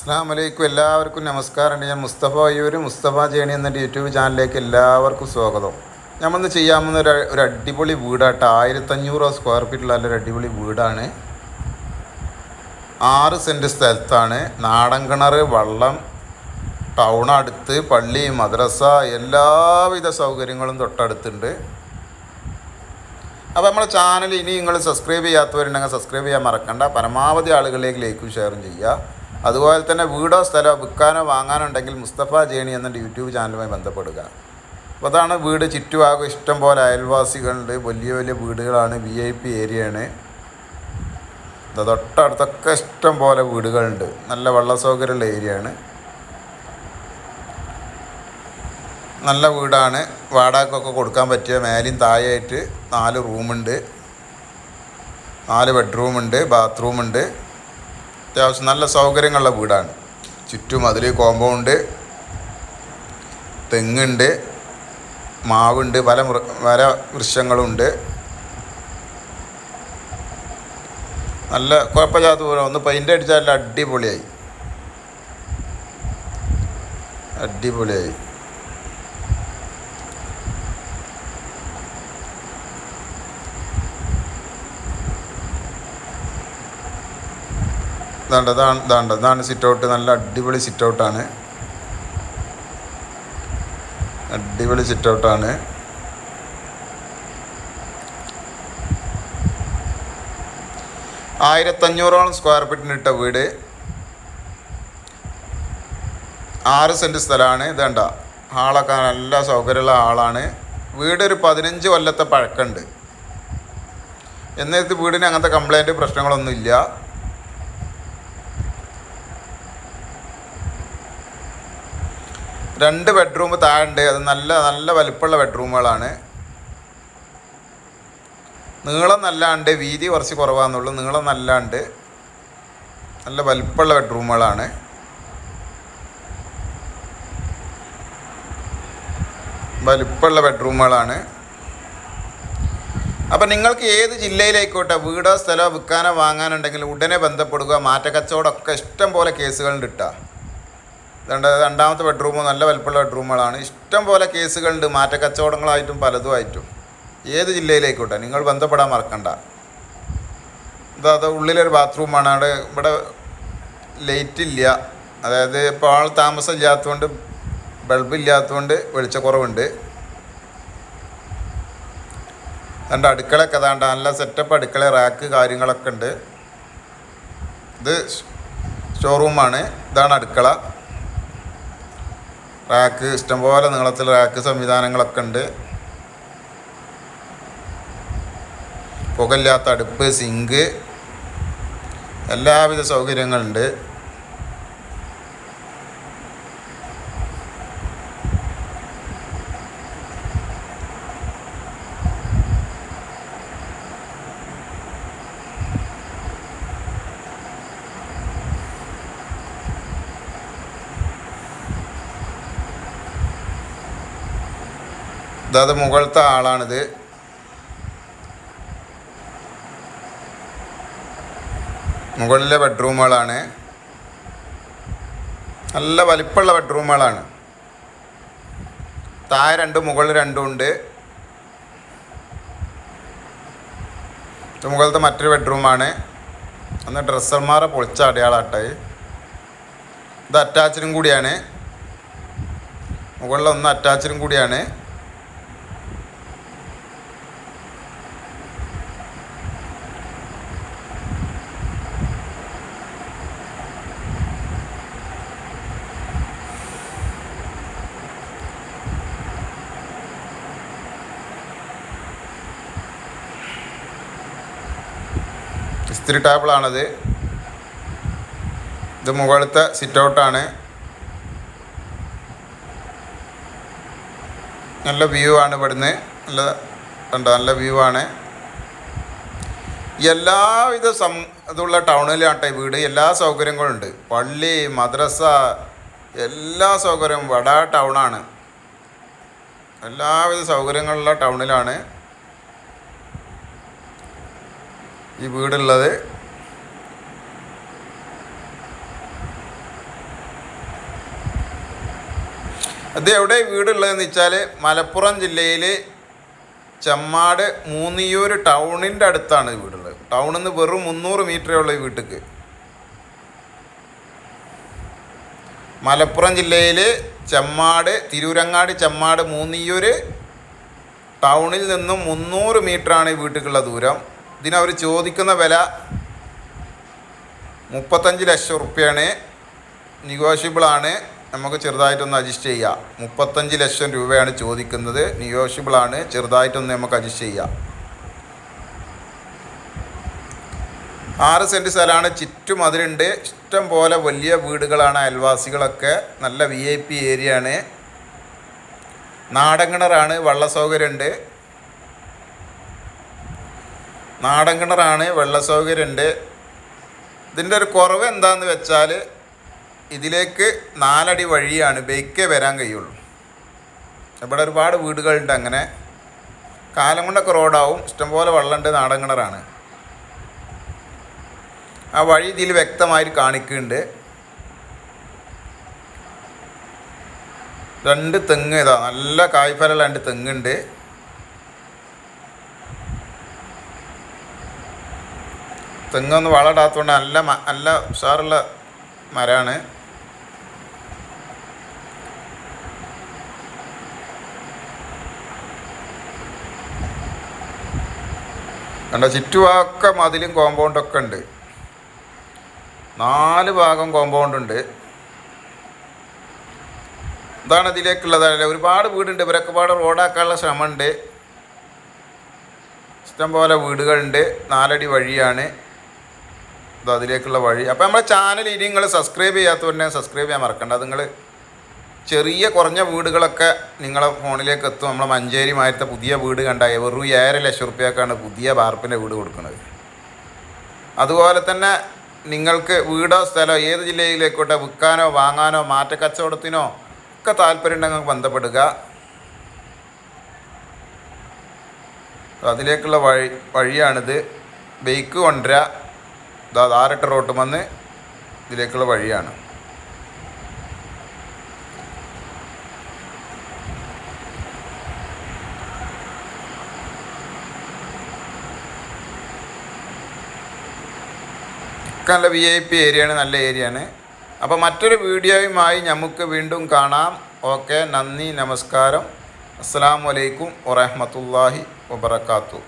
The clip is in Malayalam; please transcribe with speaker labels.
Speaker 1: അസ്സാം വലൈക്കും എല്ലാവർക്കും നമസ്കാരം ഞാൻ മുസ്തഫ അയ്യൂർ മുസ്തഫ ജേണി എന്ന യൂട്യൂബ് ചാനലിലേക്ക് എല്ലാവർക്കും സ്വാഗതം. നമ്മന്ന് പോകുന്ന ഒരു ഒരു അടിപൊളി വീടാട്ടോ. ആയിരത്തഞ്ഞൂറ് സ്ക്വയർ ഫീറ്റുള്ള ഒരു അടിപൊളി വീടാണ്. ആറ് സെന്റ് സ്ഥലത്താണ്. നാടൻ കിണർ വള്ളം ടൗൺ അടുത്ത് പള്ളി മദ്രസ എല്ലാവിധ സൗകര്യങ്ങളും തൊട്ടടുത്തുണ്ട്. അപ്പോൾ നമ്മുടെ ചാനൽ ഇനി നിങ്ങൾ സബ്സ്ക്രൈബ് ചെയ്യാത്തവരുണ്ടെങ്കിൽ സബ്സ്ക്രൈബ് ചെയ്യാൻ മറക്കണ്ട. പരമാവധി ആളുകളിലേക്ക് ലൈക്കും ഷെയറും ചെയ്യുക. അതുപോലെ തന്നെ വീടോ സ്ഥലമോ വിൽക്കാനോ വാങ്ങാനോ ഉണ്ടെങ്കിൽ മുസ്തഫ ജേണി എന്ന യൂട്യൂബ് ചാനലുമായി ബന്ധപ്പെടുക. അപ്പോൾ അതാണ് വീട് ചുറ്റുഭാഗം ഇഷ്ടം പോലെ അയൽവാസികളുണ്ട്. വലിയ വലിയ വീടുകളാണ് വി ഐ പി ഏരിയയാണ് തൊട്ടടുത്തൊക്കെ ഇഷ്ടം പോലെ വീടുകളുണ്ട്. നല്ല വെള്ള സൗകര്യമുള്ള ഏരിയയാണ് നല്ല വീടാണ്. വാടകക്കൊക്കെ കൊടുക്കാൻ പറ്റിയ മേലെയും താഴെയായിട്ട് നാല് റൂമുണ്ട്. നാല് ബെഡ്റൂമുണ്ട് ബാത്റൂമുണ്ട്. അത്യാവശ്യം നല്ല സൗകര്യങ്ങളുള്ള വീടാണ്. ചുറ്റും അതിൽ കോമ്പൗണ്ട് തെങ്ങുണ്ട് മാവുണ്ട് പല മൃ പല വൃക്ഷങ്ങളുണ്ട്. നല്ല കുഴപ്പമില്ലാത്ത പോലെ ഒന്ന് പെയിന്റ് അടിച്ചാൽ അടിപൊളിയായി. അടിപൊളിയായി. ഇതാണ് ഇതാണ്ട് ഇതാണ് സിറ്റ് ഔട്ട് നല്ല അടിപൊളി സിറ്റ് ഔട്ടാണ് അടിപൊളി സിറ്റ് ഔട്ടാണ് ആയിരത്തഞ്ഞൂറോളം സ്ക്വയർ ഫീറ്റിന് ഇട്ട വീട്. ആറ് സെന്റ് സ്ഥലമാണ് ഇതേണ്ട ആളൊക്കെ നല്ല സൗകര്യമുള്ള ആളാണ് വീട് ഒരു പതിനഞ്ച് കൊല്ലത്തെ പഴക്കമുണ്ട്. എന്നിട്ട് വീടിന് അങ്ങനത്തെ കംപ്ലൈന്റ് പ്രശ്നങ്ങളൊന്നുമില്ല. രണ്ട് ബെഡ്റൂം താഴെ അത് നല്ല നല്ല വലിപ്പമുള്ള ബെഡ്റൂമുകളാണ് നീളം നല്ലാണ്ട് വീതി കുറച്ച് കുറവാണെന്നുള്ളൂ നീളം നല്ലാണ്ട് നല്ല വലിപ്പമുള്ള ബെഡ്റൂമുകളാണ് വലിപ്പമുള്ള ബെഡ്റൂമുകളാണ് അപ്പം നിങ്ങൾക്ക് ഏത് ജില്ലയിലായിക്കോട്ടെ വീടോ സ്ഥലമോ വിൽക്കാനോ വാങ്ങാനുണ്ടെങ്കിൽ ഉടനെ ബന്ധപ്പെടുക. മാറ്റക്കച്ചവടമൊക്കെ ഇഷ്ടം പോലെ കേസുകളുണ്ട് രണ്ട് രണ്ടാമത്തെ ബെഡ്റൂം നല്ല വലുപ്പമുള്ള ബെഡ്റൂമുകളാണ് ഇഷ്ടം പോലെ കേസുകളുണ്ട്. മാറ്റക്കച്ചവടങ്ങളായിട്ടും പലതുമായിട്ടും. ഏത് ജില്ലയിലേക്കോട്ടെ നിങ്ങൾ ബന്ധപ്പെടാൻ മറക്കണ്ട. ഇതാ അത് ഉള്ളിലൊരു ബാത്റൂമാണ് അവിടെ ഇവിടെ ലൈറ്റ് ഇല്ല. അതായത് ഇപ്പോൾ ആൾ താമസം ഇല്ലാത്തതുകൊണ്ട് ബൾബ് ഇല്ലാത്തതുകൊണ്ട് വെളിച്ചക്കുറവുണ്ട്. രണ്ട് അടുക്കളയൊക്കെ അതാണ്ട് നല്ല സെറ്റപ്പ് അടുക്കള റാക്ക് കാര്യങ്ങളൊക്കെ ഉണ്ട്. ഇത് ഷോറൂമാണ് ഇതാണ് അടുക്കള. റാക്ക് ഇഷ്ടംപോലെ നീളത്തിൽ റാക്ക് സംവിധാനങ്ങളൊക്കെ ഉണ്ട്. പുകയില്ലാത്ത അടുപ്പ് സിങ്ക് എല്ലാവിധ സൗകര്യങ്ങളുണ്ട്. ഇതത് മുകളിലത്തെ ആളാണിത്. മുകളിലെ ബെഡ്റൂമുകളാണ്. നല്ല വലിപ്പമുള്ള ബെഡ്റൂമുകളാണ്. താഴെ രണ്ടും മുകളിൽ രണ്ടും ഉണ്ട്. മുകളിലത്തെ മറ്റൊരു ബെഡ്റൂമാണ്. അന്ന് ഡ്രസ്സർമാരെ പൊളിച്ച അടയാളാട്ടെ ഇത് അറ്റാച്ചിനും കൂടിയാണ്. മുകളിലൊന്ന് അറ്റാച്ചിനും കൂടിയാണ്. ഇസ്തിരി ടേബിളാണത്. ഇത് മുകളിലത്തെ സിറ്റ് ഔട്ടാണ് നല്ല വ്യൂ ആണ് ഇവിടുന്ന്. നല്ല കണ്ടോ? നല്ല വ്യൂ ആണ്. എല്ലാവിധ സം ഇതുള്ള ടൗണിലാട്ടെ വീട്. എല്ലാ സൗകര്യങ്ങളും ഉണ്ട് പള്ളി മദ്രസ എല്ലാ സൗകര്യവും വട ടൗണാണ് എല്ലാവിധ സൗകര്യങ്ങളുള്ള ടൗണിലാണ്. ഈ വീടുള്ളത്. അത് എവിടെ വീടുള്ളതെന്ന് വെച്ചാൽ മലപ്പുറം ജില്ലയിൽ ചെമ്മാട് മൂന്നിയൂർ ടൗണിന്റെ അടുത്താണ് വീടുള്ളത്. ടൗണിൽ നിന്ന് വെറും മുന്നൂറ് മീറ്ററേ ഉള്ള ഈ വീട്ടിക്ക്. മലപ്പുറം ജില്ലയിൽ ചെമ്മാട് തിരൂരങ്ങാടി ചെമ്മാട് മൂന്നിയൂർ ടൗണിൽ നിന്നും മുന്നൂറ് മീറ്ററാണ് ഈ വീട്ടിലുള്ള ദൂരം. ഇതിനവർ ചോദിക്കുന്ന വില മുപ്പത്തഞ്ച് ലക്ഷം റുപ്യാണ്. നിഗോഷ്യബിളാണ്. നമുക്ക് ചെറുതായിട്ടൊന്ന് അഡ്ജസ്റ്റ് ചെയ്യാം. മുപ്പത്തഞ്ച് ലക്ഷം രൂപയാണ് ചോദിക്കുന്നത്. നിഗോഷ്യബിളാണ്. ചെറുതായിട്ടൊന്ന് നമുക്ക് അഡ്ജസ്റ്റ് ചെയ്യാം. ആറ് സെന്റ് സ്ഥലമാണ്. ചുറ്റും അതിലുണ്ട്. ഇഷ്ടം പോലെ വലിയ വീടുകളാണ്. അയൽവാസികളൊക്കെ. നല്ല വി ഐ പി ഏരിയ ആണ്. നാടൻ കിണറാണ്. വള്ള സൗകര്യമുണ്ട്. നാടൻ കിണറാണ് വെള്ള സൗകര്യമുണ്ട് ഇതിന്റെ ഒരു കുറവ് എന്താണെന്ന് വെച്ചാൽ ഇതിലേക്ക് നാലടി വഴിയാണ് ബൈക്കേ വരാൻ കഴിയുള്ളൂ. ഇവിടെ ഒരുപാട് വീടുകളുണ്ട് അങ്ങനെ. കാലം കൊണ്ടൊക്കെ റോഡാവും ഇഷ്ടംപോലെ വെള്ളമുണ്ട് നാടൻ കിണറാണ്. ആ വഴി ഇതിൽ വ്യക്തമായി കാണിക്കുന്നുണ്ട് രണ്ട് തെങ്ങ് ഇതാ നല്ല കായ്ഫലമുള്ള രണ്ട് തെങ്ങുണ്ട്. തെങ്ങൊന്ന് വളമിടാത്തതുകൊണ്ട് നല്ല നല്ല ഉഷാറുള്ള മരമാണ്. കണ്ട ചുറ്റുഭാഗമൊക്കെ മതിലും കോമ്പൗണ്ടൊക്കെ ഉണ്ട്. നാല് ഭാഗം കോമ്പൗണ്ട് ഉണ്ട് ഇതാണ് ഇതിലേക്കുള്ളത്. അല്ലേ ഒരുപാട് വീടുണ്ട്. ഇവരൊക്കെ പാട് റോഡാക്കാനുള്ള ശ്രമമുണ്ട്. ഇഷ്ടംപോലെ വീടുകളുണ്ട്. നാലടി വഴിയാണ്. അതിലേക്കുള്ള വഴി. അപ്പോൾ നമ്മുടെ ചാനൽ ഇനി നിങ്ങൾ സബ്സ്ക്രൈബ് ചെയ്യാത്തവരെ സബ്സ്ക്രൈബ് ചെയ്യാൻ മറക്കണ്ട. അത് നിങ്ങൾ ചെറിയ കുറഞ്ഞ വീടുകളൊക്കെ നിങ്ങളെ ഫോണിലേക്ക് എത്തും. നമ്മളെ മഞ്ചേരി മാറ്റത്തെ പുതിയ വീട് കണ്ടായി വെറും ഏഴര ലക്ഷം റുപ്യക്കാണ് പുതിയ വാർപ്പിന്റെ വീട് കൊടുക്കുന്നത്. അതുപോലെ തന്നെ നിങ്ങൾക്ക് വീടോ സ്ഥലമോ ഏത് ജില്ലയിലേക്കോട്ടെ വിൽക്കാനോ വാങ്ങാനോ മാറ്റക്കച്ചവടത്തിനോ ഒക്കെ താല്പര്യം ഉണ്ടെങ്കിൽ ബന്ധപ്പെടുക. അതിലേക്കുള്ള വഴി വഴിയാണിത്. ബൈക്ക് കൊണ്ടുവരിക ഇതാ ആരട്ട റോട്ട് വന്ന് ഇതിലേക്കുള്ള വഴിയാണ്. നല്ല വി ഐ പി ഏരിയയാണ് നല്ല ഏരിയയാണ് അപ്പോൾ മറ്റൊരു വീഡിയോയുമായി നമുക്ക് വീണ്ടും കാണാം. ഓക്കെ നന്ദി നമസ്കാരം. അസ്സാം വലൈക്കും വറഹമത്തല്ലാഹി വബർക്കാത്തു